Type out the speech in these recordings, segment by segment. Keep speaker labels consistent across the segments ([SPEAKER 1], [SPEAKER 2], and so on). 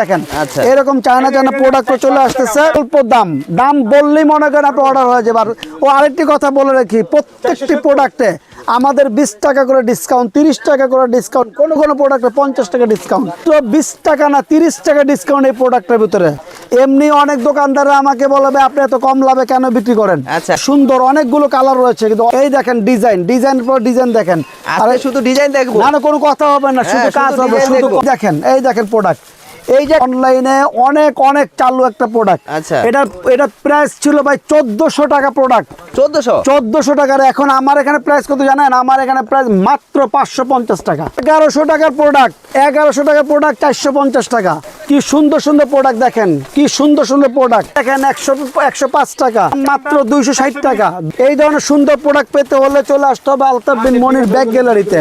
[SPEAKER 1] দেখেন
[SPEAKER 2] আচ্ছা।
[SPEAKER 1] এরকম চায়না চায়না প্রোডাক্ট চলে আসতেছে অল্প দাম। দাম বললেই মনে করেন আপনার অর্ডার হয়ে যাবে। ও আরেকটি কথা বলে রাখি প্রত্যেকটি প্রোডাক্টে আমাদের বিশ টাকা করে ডিসকাউন্ট তিরিশ টাকা করে ডিসকাউন্ট কোন কোন প্রোডাক্টে পঞ্চাশ টাকা ডিসকাউন্ট তো বিশ টাকা না তিরিশ টাকা ডিসকাউন্ট এই প্রোডাক্টের ভিতরে। এমনি অনেক দোকানদাররা আমাকে বলবে আপনি এত কম লাভে কেন বিক্রি করেন?
[SPEAKER 2] আচ্ছা।
[SPEAKER 1] সুন্দর অনেকগুলো কালার রয়েছে কিন্তু এই দেখেন ডিজাইন ডিজাইন পর ডিজাইন দেখেন।
[SPEAKER 2] আজকে শুধু ডিজাইন দেখব?
[SPEAKER 1] না না কোনো কথা হবে না শুধু
[SPEAKER 2] হ্যাঁ,
[SPEAKER 1] কাজ হবে শুধু দেখেন এই দেখেন প্রোডাক্ট এই যে অনলাইনে অনেক অনেক চালু একটা প্রোডাক্ট
[SPEAKER 2] আচ্ছা।
[SPEAKER 1] এটা এটা প্রাইস ছিল ভাই চোদ্দশো টাকা প্রোডাক্ট
[SPEAKER 2] চোদ্দশো?
[SPEAKER 1] চোদ্দশো টাকার এখন আমার এখানে প্রাইস কত জানেন? আমার এখানে প্রাইস মাত্র পাঁচশো পঞ্চাশ টাকা। এগারোশো টাকার প্রোডাক্ট এগারোশো টাকার প্রোডাক্ট চারশো পঞ্চাশ টাকা। কি সুন্দর সুন্দর প্রোডাক্ট দেখেন। কি সুন্দর সুন্দর প্রোডাক্ট দেখেন একশো একশো পাঁচ টাকা মাত্র দুইশো ষাট টাকা। এই ধরনের সুন্দর প্রোডাক্ট পেতে হলে চলে আসতে হবে আলতাফ বিন মনির ব্যাগ গ্যালারিতে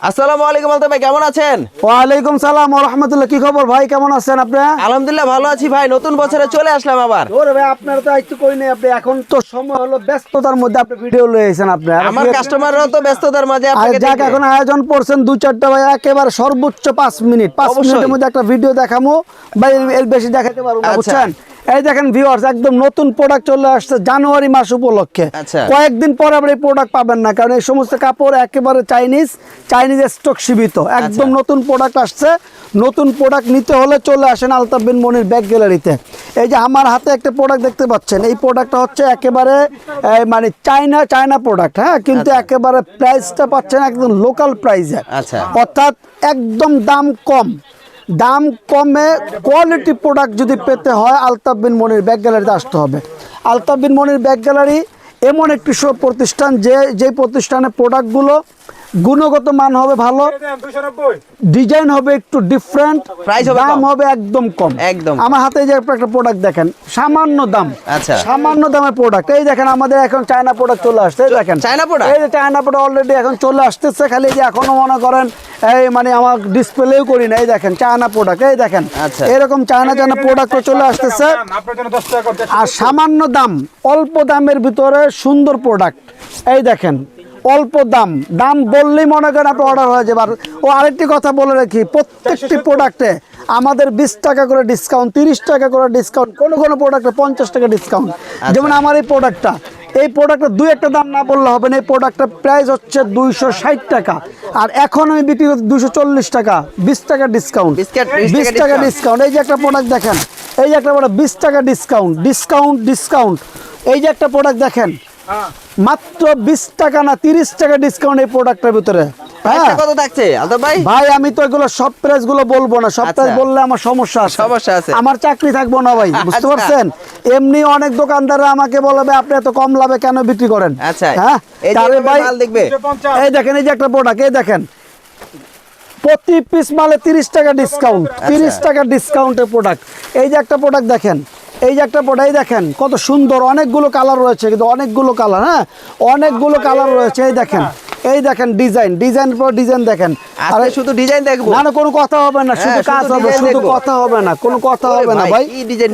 [SPEAKER 2] আসসালামু আলাইকুম আলতা ভাই কেমন আছেন?
[SPEAKER 1] ওয়ালাইকুম সালাম রহমতুল্লাহ কি খবর ভাই কেমন আছেন আপনি?
[SPEAKER 2] আলহামদুলিল্লাহ ভালো আছি ভাই। নতুন বছরে চলে আসলাম আবার।
[SPEAKER 1] ওরে ভাই আপনার তো একটু কই নেই আপনি। এখন তো সময় হলো ব্যস্ততার মধ্যে আপনি ভিডিও লয়েছেন আপনি। আর
[SPEAKER 2] আমার কাস্টমাররাও তো ব্যস্ততার মাঝে আপনাকে
[SPEAKER 1] যাক এখন আয়োজন করছেন দু চারটা ভাই একেবারে সর্বোচ্চ পাঁচ মিনিট। পাঁচ মিনিটের মধ্যে একটা ভিডিও দেখামো। এর- এর বেশি দেখাতে পারব না
[SPEAKER 2] আচ্ছা।
[SPEAKER 1] বুঝছেন? এই দেখেন ভিউয়ার্স একদম নতুন প্রোডাক্ট চলে আসছে জানুয়ারি মাস উপলক্ষে।
[SPEAKER 2] আচ্ছা।
[SPEAKER 1] কয়েকদিন পরে আবার এই প্রোডাক্ট পাবেন না কারণ এই সমস্ত কাপড় একেবারে চাইনিজ চাইনিজ স্টক সীমিত। একদম
[SPEAKER 2] আচ্ছা।
[SPEAKER 1] নতুন প্রোডাক্ট আসছে নতুন প্রোডাক্ট নিতে হলে চলে আসেন আলতাফ বিন মনির ব্যাগ গ্যালারিতে এই যে আমার হাতে একটা প্রোডাক্ট দেখতে পাচ্ছেন এই প্রোডাক্টটা হচ্ছে একেবারে মানে চাইনা চাইনা প্রোডাক্ট হ্যাঁ? কিন্তু একেবারে প্রাইসটা পাচ্ছেন একদম লোকাল প্রাইসে
[SPEAKER 2] আচ্ছা।
[SPEAKER 1] অর্থাৎ একদম দাম কম। দাম কমে কোয়ালিটি প্রোডাক্ট যদি পেতে হয় আলতাফ বিন মনির ব্যাগ গ্যালারিতে আসতে হবে। আলতাফ বিন মনির ব্যাগ গ্যালারি এমন একটি প্রতিষ্ঠান যে যে প্রতিষ্ঠানে প্রোডাক্টগুলো গুণগত মান হবে ভালো। ডিজাইন হবে একটু ডিফারেন্ট দাম হবে একদম কম।
[SPEAKER 2] একদম।
[SPEAKER 1] আমার হাতে যে একটা প্রোডাক্ট দেখেন সামান্য দাম।
[SPEAKER 2] আচ্ছা।
[SPEAKER 1] সামান্য দামের প্রোডাক্ট এই দেখেন আমাদের এখন চায়না প্রোডাক্ট চলে আসছে এই দেখেন।
[SPEAKER 2] চায়না প্রোডাক্ট
[SPEAKER 1] এই যে চায়না প্রোডাক্ট অলরেডি এখন চলে আসতেছে খালি যে এখনও মনে করেন এই মানে আমার ডিসপ্লেও করি না এই দেখেন চায়না প্রোডাক্ট এই দেখেন।
[SPEAKER 2] আচ্ছা।
[SPEAKER 1] এরকম চায়না চায়না প্রোডাক্ট চলে আসতেছে।
[SPEAKER 3] আপনার জন্য দশ টাকা করে
[SPEAKER 1] আর সামান্য দাম অল্প দামের ভিতরে সুন্দর প্রোডাক্ট এই দেখেন অল্প দাম। দাম বললেই মনে করেন আপনার অর্ডার হয়ে যাবে। ও আরেকটি কথা বলে রাখি প্রত্যেকটি প্রোডাক্টে আমাদের বিশ টাকা করে ডিসকাউন্ট তিরিশ টাকা করে ডিসকাউন্ট কোনো কোনো প্রোডাক্টে পঞ্চাশ টাকা ডিসকাউন্ট যেমন আমার এই প্রোডাক্টটা এই প্রোডাক্টের দুই একটা দাম না বললে হবে না এই প্রোডাক্টের প্রাইস হচ্ছে দুইশো ষাট টাকা। আর এখন আমি বিক্রি করছি দুইশো চল্লিশ টাকা বিশ টাকা ডিসকাউন্ট বিশ টাকা ডিসকাউন্ট এই যে একটা প্রোডাক্ট দেখেন এই যে একটা প্রোডাক্ট বিশ টাকা ডিসকাউন্ট ডিসকাউন্ট ডিসকাউন্ট এই যে একটা প্রোডাক্ট দেখেন মাত্র বিশ টাকা না তিরিশ টাকা ডিসকাউন্ট এই প্রোডাক্টের ভিতরে। হ্যাঁ।
[SPEAKER 2] কত থাকছে? ভাই?
[SPEAKER 1] ভাই আমি তো এগুলো সব প্রাইসগুলো বলব না। সব
[SPEAKER 2] আচ্ছা।
[SPEAKER 1] প্রাইস বললে আমার সমস্যা আছে।
[SPEAKER 2] সমস্যা আছে।
[SPEAKER 1] আমার চাকরি থাকব না ভাই বুঝতে
[SPEAKER 2] আচ্ছা।
[SPEAKER 1] পারছেন? এমনি অনেক দোকানদাররা আমাকে বলবে আপনি এত কম লাভে কেন বিক্রি করেন?
[SPEAKER 2] আচ্ছা।
[SPEAKER 1] হ্যাঁ?
[SPEAKER 2] এই
[SPEAKER 1] ভাই
[SPEAKER 2] দেখবে।
[SPEAKER 1] দেখেন এই যে একটা প্রোডাক্ট এই দেখেন। প্রতি পিস মালে তিরিশ টাকা ডিসকাউন্ট
[SPEAKER 2] আচ্ছা।
[SPEAKER 1] তিরিশ টাকা ডিসকাউন্টের প্রোডাক্ট এই যে একটা প্রোডাক্ট দেখেন এই যে একটা প্রোডাক্ট দেখেন কত সুন্দর অনেকগুলো কালার রয়েছে কিন্তু অনেকগুলো কালার হ্যাঁ? অনেকগুলো কালার রয়েছে এই দেখেন। এই দেখেন ডিজাইন ডিজাইন পর ডিজাইন দেখেন।
[SPEAKER 2] আজকে শুধু ডিজাইন দেখব?
[SPEAKER 1] না না কোনো কথা হবে না শুধু
[SPEAKER 2] হ্যাঁ,
[SPEAKER 1] কাজ হবে শুধু কথা হবে না কোনো কথা হবে না
[SPEAKER 2] ভাই,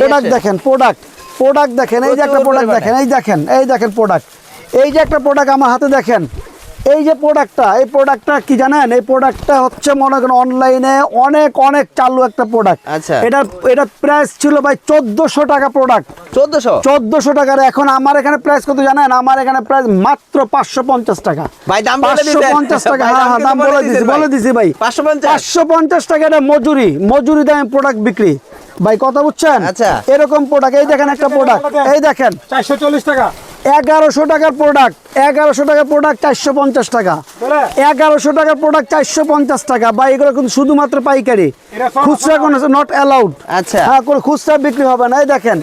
[SPEAKER 1] প্রোডাক্ট দেখেন প্রোডাক্ট প্রোডাক্ট দেখেন এই যে একটা প্রোডাক্ট দেখেন এই দেখেন এই দেখেন প্রোডাক্ট এই যে একটা প্রোডাক্ট আমার হাতে দেখেন এই যে প্রোডাক্টটা এই প্রোডাক্টটা কি জানেন? এই প্রোডাক্টটা হচ্ছে মনে করেন অনলাইনে অনেক অনেক চালু একটা প্রোডাক্ট
[SPEAKER 2] আচ্ছা।
[SPEAKER 1] এটা এটা প্রাইস ছিল ভাই চোদ্দশো টাকা প্রোডাক্ট
[SPEAKER 2] চোদ্দশো?
[SPEAKER 1] চোদ্দশো টাকার এখন আমার এখানে প্রাইস কত জানেন? আমার এখানে প্রাইস মাত্র পাঁচশো পঞ্চাশ টাকা।
[SPEAKER 2] ভাই, দাম বলে
[SPEAKER 1] পাঁচশো। পঞ্চাশ টাকা
[SPEAKER 2] ভাই,
[SPEAKER 1] হ্যাঁ
[SPEAKER 2] দাম
[SPEAKER 1] হ্যাঁ দাম
[SPEAKER 2] বলে
[SPEAKER 1] দিছি
[SPEAKER 2] ভাই।
[SPEAKER 1] বলে দিছি ভাই।
[SPEAKER 2] 550?
[SPEAKER 1] পাঁচশো পঞ্চাশ টাকা এটা মজুরি মজুরি দামে প্রোডাক্ট বিক্রি। ভাই কথা বুঝছেন?
[SPEAKER 2] আচ্ছা।
[SPEAKER 1] এরকম প্রোডাক্ট এই দেখেন একটা প্রোডাক্ট এই দেখেন।
[SPEAKER 3] চারশো চল্লিশ টাকা।
[SPEAKER 1] এগারোশো টাকার প্রোডাক্ট এগারোশো টাকার প্রোডাক্ট চারশো পঞ্চাশ টাকা। এগারোশো টাকার প্রোডাক্ট চারশো পঞ্চাশ টাকা। বা এগুলো কিন্তু শুধুমাত্র পাইকারি। খুচরা কোনো নট অ্যালাউড
[SPEAKER 2] আচ্ছা।
[SPEAKER 1] হ্যাঁ কোনো খুচরা বিক্রি হবে না। এই দেখেন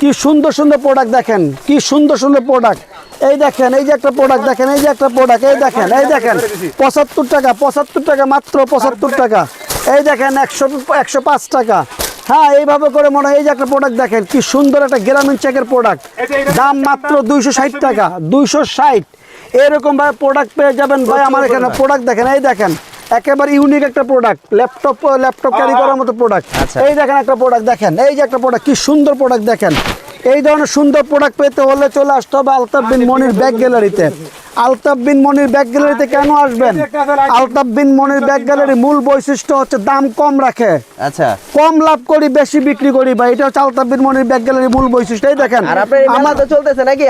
[SPEAKER 1] কি সুন্দর সুন্দর প্রোডাক্ট দেখেন কি সুন্দর সুন্দর প্রোডাক্ট এই দেখেন এই যে একটা প্রোডাক্ট দেখেন এই যে একটা প্রোডাক্ট এই দেখেন এই দেখেন। পঁচাত্তর টাকা পঁচাত্তর টাকা মাত্র পঁচাত্তর টাকা। এই দেখেন একশো একশো পাঁচ টাকা। হ্যাঁ এইভাবে করে মনে হয় এই যে একটা প্রোডাক্ট দেখেন কি সুন্দর একটা গ্রামীণ চেকের প্রোডাক্ট দাম মাত্র দুইশো ষাট টাকা দুইশো ষাট। এরকম ভাই প্রোডাক্ট পেয়ে যাবেন ভাই আমার এখানে প্রোডাক্ট দেখেন এই দেখেন একেবারে ইউনিক একটা প্রোডাক্ট ল্যাপটপ ল্যাপটপ ক্যারি করার মতো প্রোডাক্ট
[SPEAKER 2] আচ্ছা।
[SPEAKER 1] এই দেখেন একটা প্রোডাক্ট দেখেন এই যে একটা প্রোডাক্ট কি সুন্দর প্রোডাক্ট দেখেন। এই ধরনের সুন্দর প্রোডাক্ট পেতে হলে চলে আসতে হবে আলতাফ বিন মনির ব্যাগ গ্যালারিতে। আলতাফ বিন মনির ব্যাগ গ্যালারিতে কেন আসবেন? আলতাফ বিন মনির ব্যাগ গ্যালারি মূল বৈশিষ্ট্য হচ্ছে দাম কম রাখে।
[SPEAKER 2] আচ্ছা।
[SPEAKER 1] কম লাভ করি বেশি বিক্রি করি ভাই এটা হচ্ছে আলতাফ বিন মনির ব্যাগ গ্যালারি মূল বৈশিষ্ট্য। এই দেখেন
[SPEAKER 2] তো চলতেছে নাকি?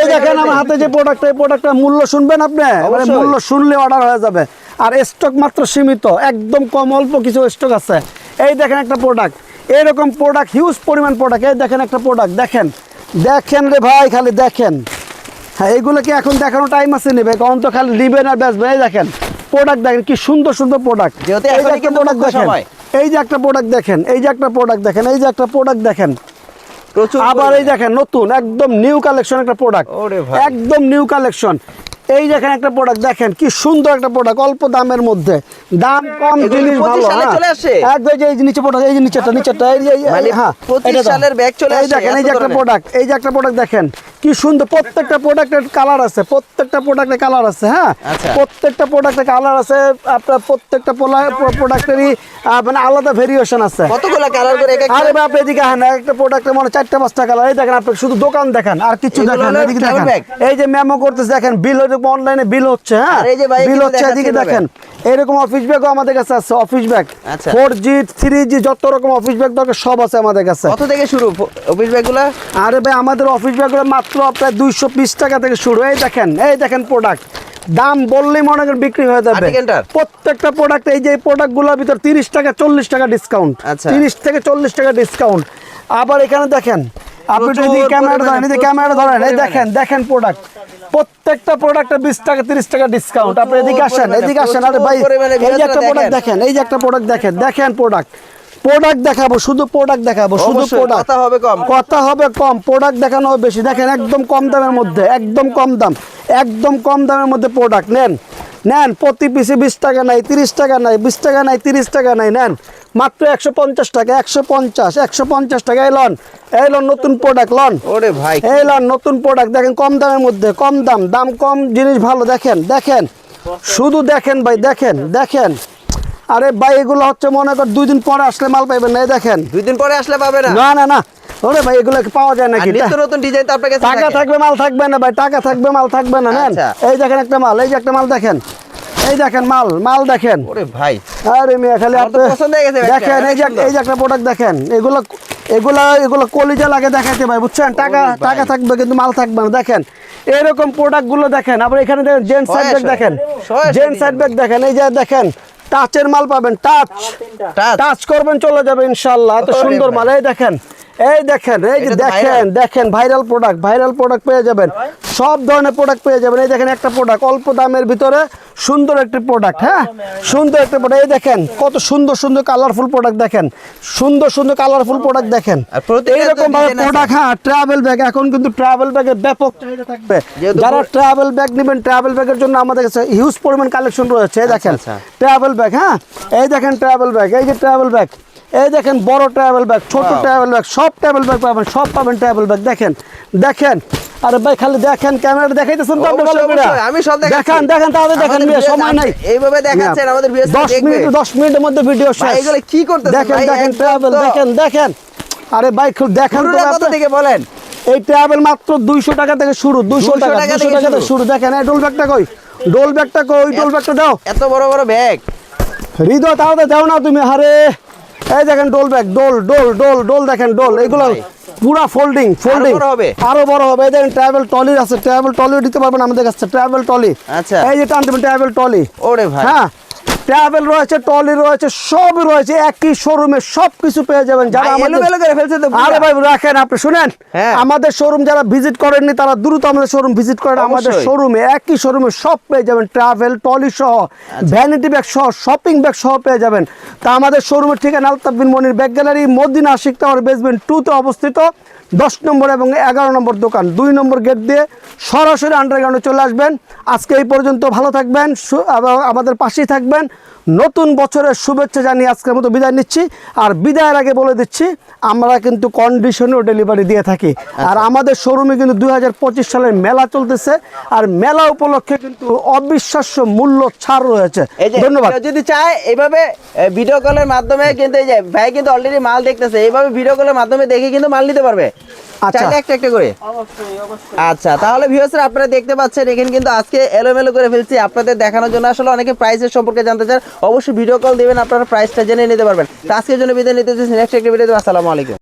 [SPEAKER 1] এই দেখেন আমার হাতে যে প্রোডাক্ট এই প্রোডাক্টের মূল্য শুনবেন আপনি? মূল্য শুনলে অর্ডার হয়ে যাবে। আর স্টক মাত্র সীমিত একদম কম অল্প কিছু স্টক আছে। এই দেখেন একটা প্রোডাক্ট এরকম প্রোডাক্ট হিউজ পরিমাণ প্রোডাক্ট এই দেখেন একটা প্রোডাক্ট দেখেন। দেখেন রে ভাই খালি দেখেন। হ্যাঁ এইগুলো কি এখন দেখানো টাইম আছে নেবে কারণ তো খালি নিবেন আর বেচবেন এই দেখেন। প্রোডাক্ট দেখেন কি সুন্দর সুন্দর প্রোডাক্ট প্রোডাক্ট দেখেন এই যে একটা প্রোডাক্ট দেখেন এই যে একটা প্রোডাক্ট দেখেন এই যে একটা প্রোডাক্ট দেখেন।
[SPEAKER 2] প্রচুর
[SPEAKER 1] আবার এই দেখেন নতুন একদম নিউ কালেকশন একটা প্রোডাক্ট একদম নিউ কালেকশন এই দেখেন একটা প্রোডাক্ট দেখেন কি সুন্দর একটা প্রোডাক্ট অল্প দামের মধ্যে। দাম কম জিনিস ভালো হ্যাঁ। একদম এই যে নিচে প্রোডাক্ট এই যে নিচেটা নিচেটা এই যে
[SPEAKER 2] মানে
[SPEAKER 1] হ্যাঁ
[SPEAKER 2] 25 সালের ব্যাগ চলে
[SPEAKER 1] এই দেখেন এই যে একটা প্রোডাক্ট এই যে একটা প্রোডাক্ট দেখেন। কি সুন্দর প্রত্যেকটা প্রোডাক্টের কালার আছে প্রত্যেকটা প্রোডাক্টের কালার আছে হ্যাঁ?
[SPEAKER 2] আচ্ছা।
[SPEAKER 1] প্রত্যেকটা প্রোডাক্টের কালার আছে আপনার প্রত্যেকটা প্রোডাক্টেরই মানে আলাদা ভেরিয়েশন আছে।
[SPEAKER 2] কতগুলো কালার করে
[SPEAKER 1] আরে বাপ এদিকে হ্যাঁ একটা প্রোডাক্টের মনে চারটা পাঁচটা কালার এই দেখেন আপনি শুধু দোকান দেখেন আর কিছু দেখেন এদিকে দেখেন। এই যে মেমো করতেছে দেখেন বিল অনলাইনে বিল হচ্ছে হ্যাঁ?
[SPEAKER 2] এই যে ভাই
[SPEAKER 1] বিল হচ্ছে এদিকে দেখেন। এরকম অফিস ব্যাগও আমাদের কাছে আছে office bag. Four G three G যত রকম অফিস ব্যাগ দরকার সব আছে আমাদের কাছে।
[SPEAKER 2] কত থেকে শুরু অফিস ব্যাগগুলো
[SPEAKER 1] আরে ভাই আমাদের অফিস ব্যাগগুলো মাত্র আপনার দুইশো বিশ টাকা থেকে শুরু। এই দেখেন এই দেখেন প্রোডাক্ট দাম বললেই মনে করেন বিক্রি হয়ে যাবে? প্রত্যেকটা প্রোডাক্ট এই যে প্রোডাক্টগুলোর ভিতর তিরিশ টাকা চল্লিশ টাকা ডিসকাউন্ট
[SPEAKER 2] আচ্ছা।
[SPEAKER 1] তিরিশ থেকে চল্লিশ টাকা ডিসকাউন্ট আবার এখানে দেখেন আপনি যদি ক্যামেরা ধরেন এই যে ক্যামেরা ধরেন এই দেখেন দেখেন প্রোডাক্ট প্রত্যেকটা প্রোডাক্টে বিশ টাকা তিরিশ টাকা ডিসকাউন্ট আপনি এদিকে আসেন এদিকে আসেন। আরে ভাই এই যে একটা প্রোডাক্ট দেখেন এই যে একটা প্রোডাক্ট দেখেন দেখেন প্রোডাক্ট প্রোডাক্ট দেখাবো শুধু প্রোডাক্ট দেখাবো শুধু প্রোডাক্ট
[SPEAKER 2] কথা হবে কম।
[SPEAKER 1] কথা হবে কম প্রোডাক্ট দেখানো হবে বেশি। দেখেন একদম কম দামের মধ্যে একদম কম দাম একদম কম দামের মধ্যে প্রোডাক্ট নেন নেন প্রতি পিসে বিশ টাকা নাই তিরিশ টাকা নাই বিশ টাকা নাই তিরিশ টাকা নাই নেন। মাত্র একশো পঞ্চাশ টাকা একশো পঞ্চাশ একশো পঞ্চাশ টাকা এই লন এই লন নতুন প্রোডাক্ট লন
[SPEAKER 2] ওরে ভাই।
[SPEAKER 1] এই লন নতুন প্রোডাক্ট দেখেন কম দামের মধ্যে কম দাম দাম কম জিনিস ভালো দেখেন দেখেন। শুধু দেখেন ভাই দেখেন দেখেন। আরে ভাই এগুলো হচ্ছে মনে কর দুই দিন পরে আসলে মাল পাইবেন না দেখেন।
[SPEAKER 2] দুই দিন পরে আসলে পাবে না?
[SPEAKER 1] না না না। ওরে ভাই এগুলো কি পাওয়া যায় নাকি?
[SPEAKER 2] নিত্য নতুন ডিজাইন তো আপনার কাছে
[SPEAKER 1] টাকা থাকবে মাল থাকবে না ভাই টাকা থাকবে মাল থাকবে না নেন।
[SPEAKER 2] আচ্ছা।
[SPEAKER 1] এই দেখেন একটা মাল এই যে একটা মাল দেখেন। এই দেখেন মাল মাল দেখেন।
[SPEAKER 2] ওরে ভাই।
[SPEAKER 1] আরে মিয়া খালি আপনি
[SPEAKER 2] পছন্দ গেছে ব্যাগটা,
[SPEAKER 1] দেখেন এই যে এই যে একটা প্রোডাক্ট দেখেন এগুলো এগুলা এগুলো কলিজা লাগে দেখাইতে ভাই বুঝছেন? টাকা টাকা থাকবে কিন্তু মাল থাকবে না দেখেন। এরকম প্রোডাক্টগুলো দেখেন আবার এখানে দেখেন জেন্টস সাইড ব্যাগ দেখেন। জেন্টস সাইড ব্যাগ দেখেন। এই যে দেখেন টাচের মাল পাবেন টাচ
[SPEAKER 2] টাচ।
[SPEAKER 1] করবেন চলে যাবে ইনশাআল্লাহ এত সুন্দর মাল এই দেখেন। এই দেখেন এই যে দেখেন দেখেন ভাইরাল প্রোডাক্ট ভাইরাল প্রোডাক্ট পেয়ে যাবেন। সব ধরনের প্রোডাক্ট পেয়ে যাবেন। এই দেখেন একটা প্রোডাক্ট অল্প দামের ভিতরে সুন্দর একটি প্রোডাক্ট হ্যাঁ? সুন্দর একটা প্রোডাক্ট এই দেখেন কত সুন্দর সুন্দর কালারফুল প্রোডাক্ট দেখেন। সুন্দর সুন্দর কালারফুল প্রোডাক্ট দেখেন। এইরকম ভাবে প্রোডাক্ট হ্যাঁ ট্রাভেল ব্যাগ এখন কিন্তু ট্রাভেল ব্যাগের ব্যাপক চাহিদা থাকবে। যারা ট্রাভেল ব্যাগ নেবেন ট্রাভেল ব্যাগের জন্য আমাদের কাছে হিউজ পরিমাণ কালেকশন রয়েছে। এই দেখেন
[SPEAKER 2] আচ্ছা।
[SPEAKER 1] ট্রাভেল ব্যাগ হ্যাঁ? এই দেখেন ট্রাভেল ব্যাগ এই যে ট্রাভেল ব্যাগ এই দেখেন বড় ট্রাভেল ব্যাগ ছোট ট্রাভেল ব্যাগ সব ট্রাভেল ব্যাগ পাবেন সব পাবেন ট্রাভেল ব্যাগ দেখেন দেখেন আরে ভাই খালি দেখেন ক্যামেরা দেখাইতেছেন তো
[SPEAKER 2] আমি সব।
[SPEAKER 1] দেখেন দেখেন তাহলে দেখেন সময় নাই।
[SPEAKER 2] এইভাবে দেখাচ্ছেন, আমাদের viewers
[SPEAKER 1] দশ
[SPEAKER 2] দেখবে।
[SPEAKER 1] মিনিট দশ মিনিটের মধ্যে ভিডিও শেষ।
[SPEAKER 2] এগুলো কি করতেছেন?
[SPEAKER 1] দেখেন দেখেন ট্রাভেল দেখেন দেখেন। আরে ভাই খুব দেখেন তো
[SPEAKER 2] কত
[SPEAKER 1] আপনি-
[SPEAKER 2] থেকে বলেন?
[SPEAKER 1] এই ট্রাভেল মাত্র দুইশো টাকা থেকে শুরু দুইশো
[SPEAKER 2] 200
[SPEAKER 1] টাকা
[SPEAKER 2] টাকা
[SPEAKER 1] দুইশো
[SPEAKER 2] থেকে
[SPEAKER 1] টাকা থেকে
[SPEAKER 2] শুরু।
[SPEAKER 1] দেখেন এই ডোল ব্যাগটা কই? ডোল ব্যাগটা কই? ডোল ব্যাগটা দাও।
[SPEAKER 2] এত বড় বড় ব্যাগ
[SPEAKER 1] হৃদয় তাহলে দাও না তুমি আরে। এই দেখেন ডোল ব্যাগ ডোল ডোল ডোল ডোল দেখেন ডোল। এগুলো পুরা ফোল্ডিং ফোল্ডিং
[SPEAKER 2] হবে?
[SPEAKER 1] আরও বড় হবে। এই দেখেন ট্রাভেল টলি আছে। ট্রাভেল টলি দিতে পারবেন আমাদের কাছে। ট্রাভেল টলি
[SPEAKER 2] আচ্ছা।
[SPEAKER 1] এই যে টানতে ট্রাভেল টলি
[SPEAKER 2] ওরে ভাই।
[SPEAKER 1] হ্যাঁ। ট্রাভেল রয়েছে টলি রয়েছে সব রয়েছে একই শোরুমে সব কিছু পেয়ে যাবেন। যারা আমাদের
[SPEAKER 2] ফেলছে তো
[SPEAKER 1] আরে ভাই রাখেন আপনি শুনেন?
[SPEAKER 2] হ্যাঁ।
[SPEAKER 1] আমাদের শোরুম যারা ভিজিট করেননি তারা দ্রুত আমাদের শোরুম ভিজিট করেন। আমাদের। শোরুমে একই শোরুমে সব পেয়ে যাবেন। ট্রাভেল টলি সহ
[SPEAKER 2] আচ্ছা।
[SPEAKER 1] ভ্যানিটি ব্যাগ সহ শপিং ব্যাগ সহ পেয়ে যাবেন। তা আমাদের শোরুমের ঠিকানা Altaf Bin Monir bag gallery Madina Ashiq tower basement টুতে অবস্থিত। দশ নম্বর এবং এগারো নম্বর দোকান। দুই নম্বর গেট দিয়ে সরাসরি আন্ডারগ্রাউন্ডে চলে আসবেন। আজকে এই পর্যন্ত ভালো থাকবেন আমাদের পাশেই থাকবেন। নতুন বছরের শুভেচ্ছা জানিয়ে আজকের মতো বিদায় নিচ্ছি। আর বিদায়ের আগে বলে দিচ্ছি আমরা কিন্তু কন্ডিশনেও ডেলিভারি দিয়ে থাকি। আর আমাদের শোরুমে কিন্তু দুই হাজার পঁচিশ সালের মেলা চলতেছে। আর মেলা উপলক্ষে কিন্তু অবিশ্বাস্য মূল্য ছাড় রয়েছে। ধন্যবাদ।
[SPEAKER 2] যদি চায় এইভাবে ভিডিও কলের মাধ্যমে কিন্তু এই যে ভাই কিন্তু অলরেডি মাল দেখতেছে এইভাবে ভিডিও কলের মাধ্যমে দেখে কিন্তু মাল নিতে পারবে।
[SPEAKER 1] আচ্ছা।
[SPEAKER 2] একটা একটা করে? আচ্ছা তাহলে ভিউয়ার্সরা আপনারা দেখতে পাচ্ছেন এখানে কিন্তু আজকে এলোমেলো করে ফেলছি আপনাদের দেখানোর জন্য। আসলে অনেকে প্রাইসের সম্পর্কে জানতে চান অবশ্যই ভিডিও কল দিবেন আপনারা প্রাইসটা জেনে নিতে পারবেন। তো আজকের জন্য বিদায় নিতে নেক্সট একটা ভিডিও আসসালামু আলাইকুম।